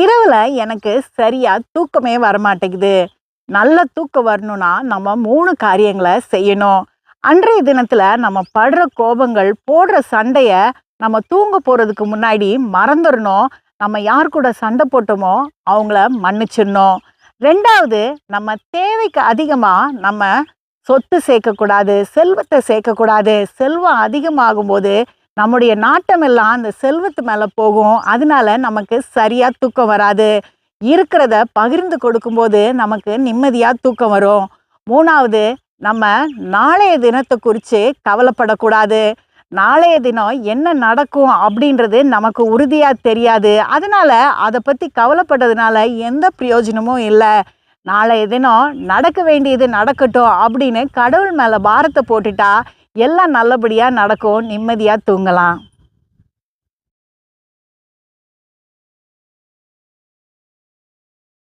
இரவில் எனக்கு சரியாக தூக்கமே வரமாட்டேங்குது. நல்ல தூக்கம் வரணும்னா நம்ம மூணு காரியங்களை செய்யணும். அன்றைய தினத்தில் நம்ம படுற கோபங்கள் போடுற சண்டையை நம்ம தூங்க போகிறதுக்கு முன்னாடி மறந்துடணும் நம்ம யார் கூட சண்டை போட்டோமோ அவங்கள மன்னிச்சிடணும். ரெண்டாவது நம்ம தேவைக்கு அதிகமாக நம்ம சொத்து சேர்க்கக்கூடாது செல்வத்தை சேர்க்கக்கூடாது. செல்வம் அதிகமாகும்போது நம்முடைய நாட்டம் எல்லாம் அந்த செல்வத்து மேலே போகும். அதனால நமக்கு சரியாக தூக்கம் வராது. இருக்கிறத பகிர்ந்து கொடுக்கும்போது நமக்கு நிம்மதியாக தூக்கம் வரும். மூணாவது நம்ம நாளைய தினத்தை குறித்து கவலைப்படக்கூடாது. நாளைய தினம் என்ன நடக்கும் அப்படின்றது நமக்கு உறுதியாக தெரியாது. அதனால அதை பற்றி கவலைப்பட்டதுனால எந்த பிரயோஜனமும் இல்லை. நாளைய தினம் நடக்க வேண்டியது நடக்கட்டும் அப்படின்னு கடவுள் மேலே பாரத்தை போட்டுட்டா எல்லாம் நல்லபடியாக நடக்கும் நிம்மதியாக தூங்கலாம்.